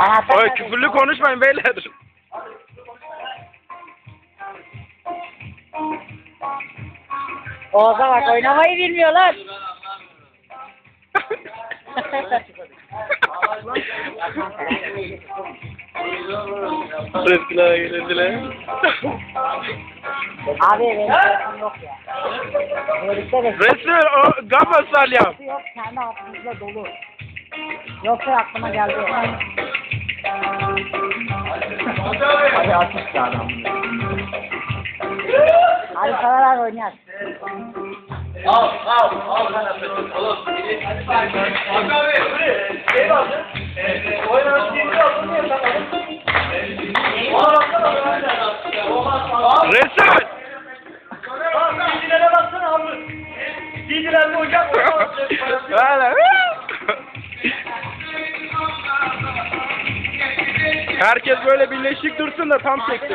Anahtar Oy küfürlü konuşmayın beyler. Oğuz'a bak oynamayı bilmiyorlar. Rızkına gelirdiler. Abi benim telefonum yok ya. Herifte de Resul o gafa salyam. yok kendi aklımızda dolu. Yoksa aklıma geldi. Hadi atış ya adam. Hadi paralar oynar. Al al al kanatı. Oğlum. Bak abi. Şey vardı. Oynanan TV aldın ya sen aldın. Ona baksana. Al. Resul. Bak CD'lere baksana abi. CD'lerde ocak var. Hala. Herkes böyle birleşik dursun da tam çekti.